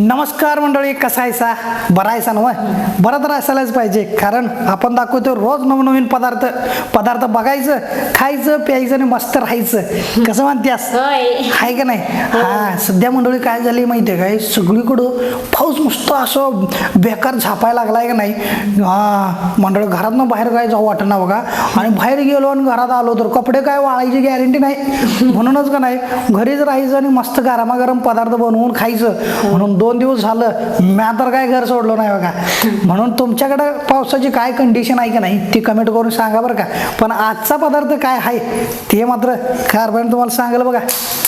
नमस्कार मंडळी कसा आहेसा? बरा आहेसा ना बरं तर असायलाच पाहिजे कारण आपण दाखवतो रोज नवनवीन पदार्थ. पदार्थ बघायचं खायचं प्यायचं आणि मस्त राहायचं. कसं म्हणतेस? होय. आहे का नाही? हा. सध्या मंडळी काय झाली माहिती आहे काय? सगळीकडं पाऊस मस्त असं बेकार झापायला लागलाय का नाही? हा मंडळी घरातनं बाहेर काय जाऊ वाटणार बघा. आणि बाहेर गेलो आणि घरात आलो तर कपडे काय वाळायची गॅरंटी नाही. म्हणूनच का नाही? घरीच राहायचं आणि मस्त गरमागरम पदार्थ बनवून खायचं. म्हणून दोन दोन दिवस झालं म्या तर काय घर सोडलो नाही बघा. म्हणून तुमच्याकडं पावसाची काय कंडिशन आहे का नाही ती कमेंट करून सांगा बरं का. पण आजचा पदार्थ काय आहे ते मात्र कारभार तुम्हाला सांगाल बघा.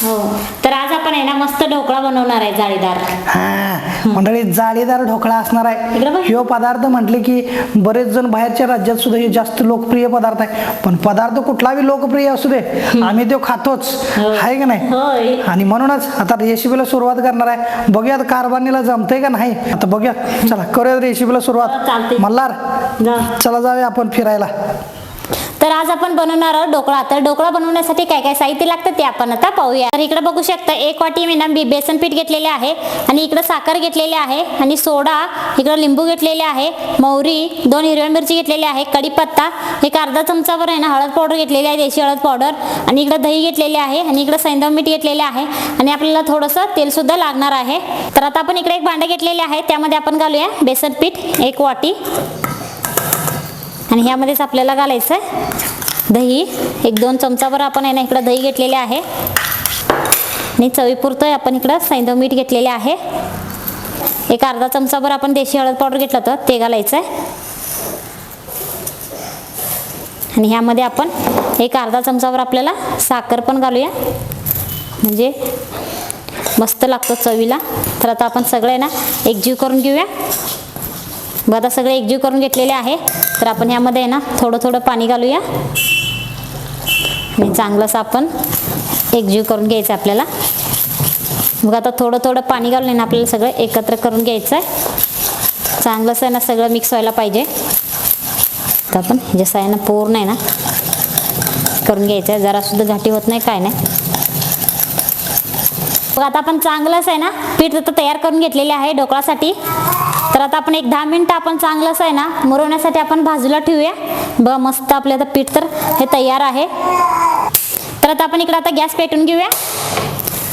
हो. तर आज आपण आहे ना मस्त ढोकळा बनवणार आहे जाळीदार. हा मंडळी जाळीदार ढोकळा असणार इकडं आहे. ह्यो पदार्थ म्हटले की बरेच जण बाहेरच्या राज्यात सुद्धा हे जास्त लोकप्रिय पदार्थ आहे. पण पदार्थ कुठलाही लोकप्रिय असू दे आम्ही तो खातोच. हो. आहे का नाही? होय. आणि म्हणूनच आता रेसिपीला सुरुवात करणार आहे. बघूयात कारभारणीला जमतंय का नाही? आता बघूया. चला करूया रेसिपीला हो, सुरुवात. चालतंय. मल्हार जा. चला जाऊया आपण फिरायला. तर आज आपण बनवणार आहोत ढोकळा. तर ढोकळा बनवण्यासाठी काय काय साहित्य लागतं ते आपण आता पाहूया. तर इकडे बघू शकता एक वाटी मी ना बी बेसन पीठ घेतलेले आहे आणि इकडं साखर घेतलेली आहे आणि सोडा इकडं लिंबू घेतलेले आहे मोहरी दोन हिरव्या मिरची घेतलेली आहे कढीपत्ता एक अर्धा चमचावर आहे ना हळद पावडर घेतलेली आहे देशी हळद पावडर आणि इकडं दही घेतलेले आहे आणि इकडं सैंदव मीठ घेतलेले आहे आणि आपल्याला थोडंसं तेलसुद्धा लागणार आहे. तर आता आपण इकडे एक भांडं घेतलेले आहे त्यामध्ये आपण घालूया बेसन पीठ एक वाटी. आणि ह्यामध्येच आपल्याला घालायचं आहे. दही एक दोन चमचाभर आपण आहे ना इकडं दही घेतलेले आहे. आणि चवीपुरतं आपण इकडं सैंदव मीठ घेतलेले आहे. एक अर्धा चमचाभर आपण देशी हळद पावडर घेतलं होतं ते घालायचं आहे. आणि ह्यामध्ये आपण एक अर्धा चमचावर आपल्याला साखर पण घालूया. म्हणजे मस्त लागतं चवीला. तर आता आपण सगळं आहे ना एकजीव करून घेऊया. बघ आता सगळे एकजीव करून घेतलेले आहे. तर आपण ह्यामध्ये आहे ना थोडं थोडं पाणी घालूया. आणि चांगलंसं आपण एकजीव करून घ्यायचं आहे आपल्याला. मग आता थोडं थोडं पाणी घालून आहे ना आपल्याला सगळं एकत्र करून घ्यायचं आहे चांगलंसं आहे ना सगळं मिक्स व्हायला पाहिजे. तर आपण जसं आहे ना पूर्ण आहे ना करून घ्यायचं आहे जरासुद्धा घाटी होत नाही काय नाही. मग आता आपण चांगलंच आहे ना पीठ आता तयार करून घेतलेले आहे ढोकळासाठी तर आता आपण एक दहा मिनटं आपण चांगलंच आहे ना मुरवण्यासाठी आपण बाजूला ठेवूया. ब मस्त आपलं आता पीठ तर हे तयार आहे. तर आता आपण इकडं आता गॅस पेटून घेऊया.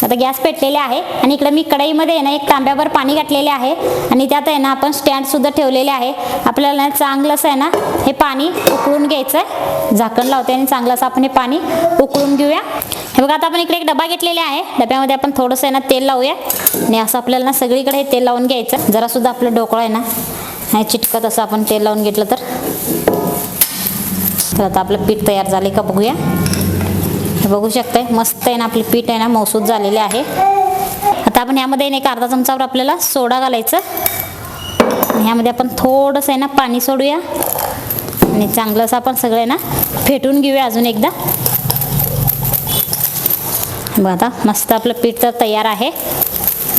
आता गॅस पेटलेले आहे आणि इकडं मी कढईमध्ये आहे ना एक तांब्यावर पाणी घातलेले आहे. आणि त्यात आहे ना आपण स्टँडसुद्धा ठेवलेले आहे. आपल्याला ना चांगलंच आहे ना हे पाणी उकळून घ्यायचं आहे झाकण लावते आणि चांगलं असं आपण हे पाणी उकळून घेऊया. बघा आता आपण इकडे एक डबा घेतलेला आहे. डब्यामध्ये आपण थोडंसं आहे ना तेल लावूया. आणि असं आपल्याला ना सगळीकडे हे तेल लावून घ्यायचं. जरासुद्धा आपलं डोकळं आहे ना नाही चिटकत असं आपण तेल लावून घेतलं तर. तर आता आपलं पीठ तयार झाले का बघूया. बघू शकताय मस्त आहे ना आपलं पीठ आहे ना मौसूद झालेले आहे. आता आपण यामध्ये एक अर्धा चमचावर आपल्याला सोडा घालायचं. यामध्ये ह्यामध्ये आपण थोडंसं आहे ना पाणी सोडूया. आणि चांगलं असं आपण सगळं आहे ना फेटून घेऊया अजून एकदा. बघा आता मस्त आपलं पीठ तर तयार आहे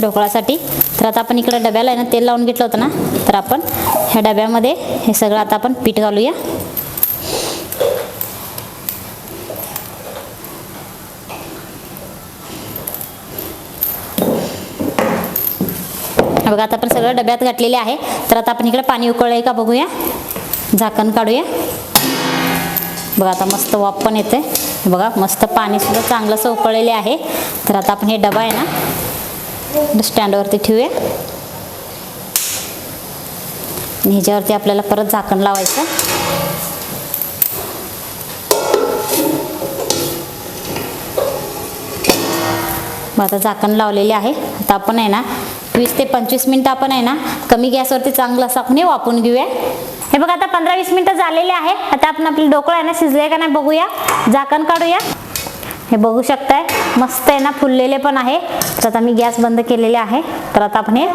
ढोकळासाठी. तर आता आपण इकडं डब्याला आहे ना तेल लावून घेतलं होतं ना तर आपण ह्या डब्यामध्ये हे सगळं आता आपण पीठ घालूया. बघा आता आपण सगळं डब्यात घातलेले आहे. तर आता आपण इकडे पाणी उकळलंय का बघूया. झाकण काढूया. बघा आता मस्त वाप पण येते बघा मस्त पाणीसुद्धा चांगलंसं उकळलेले आहे. तर आता आपण हे डबा आहे ना स्टँडवरती ठेवूया. ह्याच्यावरती आपल्याला परत झाकण लावायचं. मग आता झाकण लावलेले आहे. आता आपण आहे ना वीस ते पंचवीस मिनटं आपण आहे ना कमी गॅसवरती चांगलं असं आपण हे वापरून घेऊया. हे बघा आता पंधरा वीस मिनटं झालेले आहे आता आपण आपली ढोकळा आहे ना शिजले का नाही बघूया. झाकण काढूया. हे बघू शकताय मस्त आहे ना फुललेले पण आहे. तर आता मी गॅस बंद केलेले आहे. तर आता आपण हे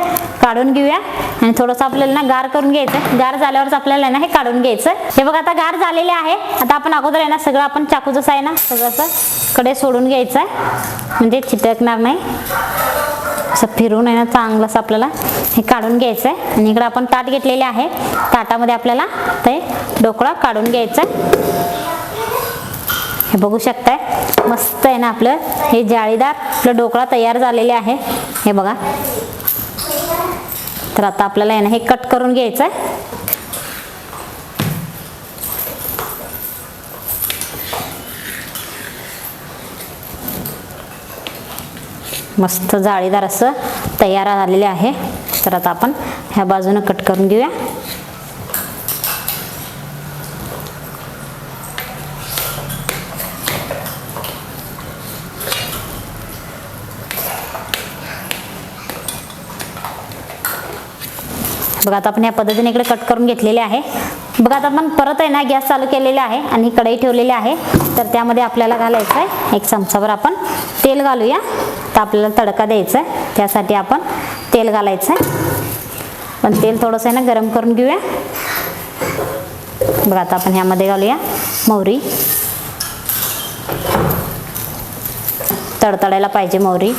काढून घेऊया. आणि थोडंसं आपल्याला ना गार करून घ्यायचं गार झाल्यावरच आपल्याला आहे ना हे काढून घ्यायचं हे बघा आता गार झालेले आहे. आता आपण अगोदर आहे ना सगळं आपण चाकू जसं आहे ना सगळं असं कडे सोडून घ्यायचं आहे. म्हणजे चिटकणार नाही. असं फिरून आहे ना चांगलं असं आपल्याला हे काढून घ्यायचं आहे आणि इकडं आपण ताट घेतलेले आहे. ताटामध्ये आपल्याला ते ढोकळा काढून घ्यायचा आहे हे बघू शकताय मस्त आहे ना आपलं हे जाळीदार आपलं ढोकळा तयार झालेले आहे. हे बघा. तर आता आपल्याला आहे ना हे कट करून घ्यायचं आहे मस्त जाळीदार असं तयार झालेले आहे. तर आता आपण ह्या बाजूनं कट करून घेऊया. बघा आता आपण या पद्धतीने इकडे कट करून घेतलेले आहे. बघा आता आपण परत आहे ना गॅस चालू केलेला आहे आणि ही कढई ठेवलेली आहे. तर त्यामध्ये आपल्याला घालायचं आहे. एक चमचाभर आपण तेल घालूया. तर आपल्याला तडका द्यायचा आहे त्यासाठी आपण तेल घालायचं आहे. पण तेल थोडंसं आहे ना गरम करून घेऊया. बघा आता आपण ह्यामध्ये घालूया मोहरी तडतडायला पाहिजे मोहरी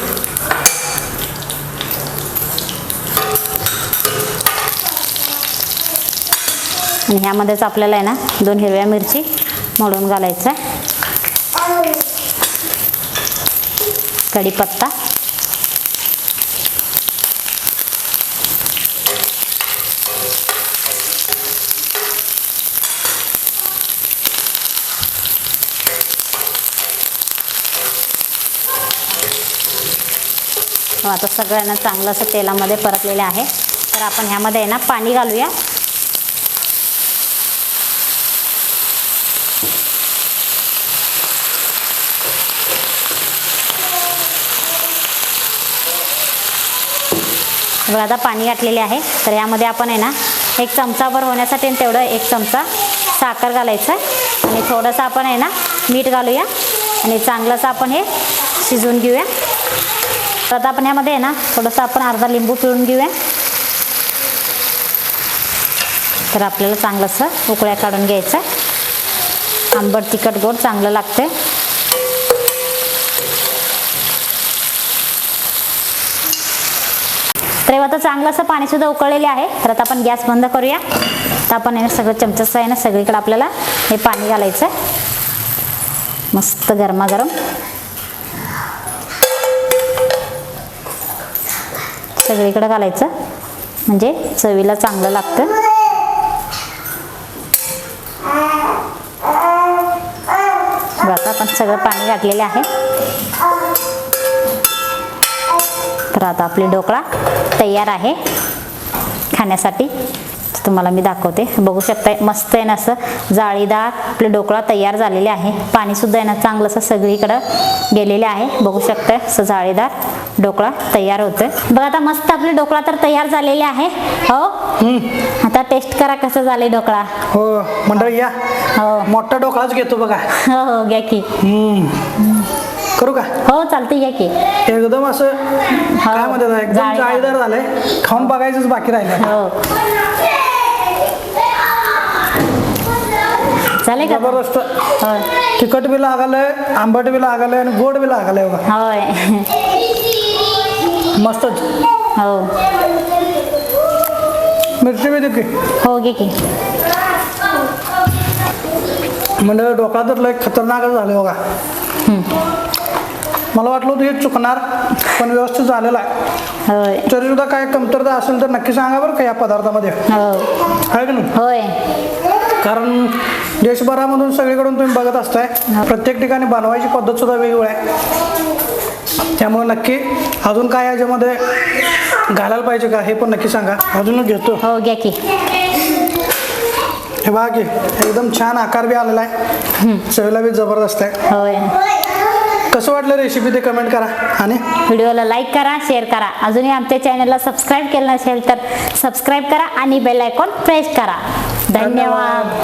आणि ह्यामध्येच आपल्याला आहे ना दोन हिरव्या मिरची मोडून घालायचं आहे. कढीपत्ता हो, आता सगळ्यांना चांगलं असं तेलामध्ये परतलेलं आहे. तर आपण ह्यामध्ये आहे ना पाणी घालूया. बघा आता पाणी घातलेले आहे. तर यामध्ये आपण आहे ना एक चमचाभर होण्यासाठी तेवढं एक चमचा साखर घालायचं आणि थोडंसं आपण आहे ना मीठ घालूया. आणि चांगलंसं आपण हे शिजवून घेऊया. तर आता आपण यामध्ये आहे ना थोडंसं आपण अर्धा लिंबू पिळून घेऊया. तर आपल्याला चांगलंसं उकळ्या काढून घ्यायचं आंबट तिखट गोड चांगलं लागतं तर आता चांगलं असं पाणीसुद्धा उकळलेले आहे. तर आता आपण गॅस बंद करूया. तर आपण आहे ना सगळं चमच्याचं आहे ना सगळीकडे आपल्याला हे पाणी घालायचं मस्त गरमागरम. सगळीकडे घालायचं. म्हणजे चवीला चांगलं लागतं. आता आपण सगळं पाणी घातलेलं आहे. तर आता आपली ढोकळा तयार आहे खाण्यासाठी. तुम्हाला मी दाखवते. बघू शकताय मस्त आहे ना असं जाळीदार आपले ढोकळा तयार झालेले आहे. पाणीसुद्धा आहे ना चांगलं असं सगळीकडं गेलेले आहे. बघू शकताय असं जाळीदार ढोकळा तयार होतोय. बघा आता मस्त आपले ढोकळा तर तयार झालेले आहे. हो? आता टेस्ट करा कसं झाले ढोकळा. हो मंडळी या. हो. मोठा ढोकळाच घेतो बघा. हो हो घ्या की. करू का? हो चालते घ्या की. एकदम असं काय म्हणतात एकदम जाळीदार. झालंय. खाऊन बघायचंच बाकी राहिलं हो. चालेल का? जबरदस्त. होय तिखट बी लागलंय आंबट बी लागलंय आणि गोड बी लागलंय बघा. होय. मस्तच हो. मिरची बी देखील हो घे की. म्हणजे डोका तर लय खतरनाकच झाले बघा. मला वाटलं होतं हे चुकणार पण व्यवस्थित झालेलं आहे. होय. तरी सुद्धा काय कमतरता असेल तर नक्की सांगा बरं का या पदार्थामध्ये. हो. आहे की नाही? होय. कारण देशभरामधून सगळीकडून तुम्ही बघत असताय प्रत्येक ठिकाणी बनवायची पद्धत सुद्धा वेगळी आहे. त्यामुळे नक्की अजून काय याच्यामध्ये घालायला पाहिजे का हे पण नक्की सांगा. अजूनच घेतो. हो घ्या की. हे बघा की एकदम छान आकार बी आलेला आहे. चवीला बी जबरदस्त आहे. होय. कसं वाटलं रेसिपी ते कमेंट करा. आणि? व्हिडिओला लाईक करा शेअर करा. अजूनही आमच्या चॅनलला सबस्क्राईब केलं नसेल तर सबस्क्राईब करा आणि बेल आयकॉन प्रेस करा. धन्यवाद.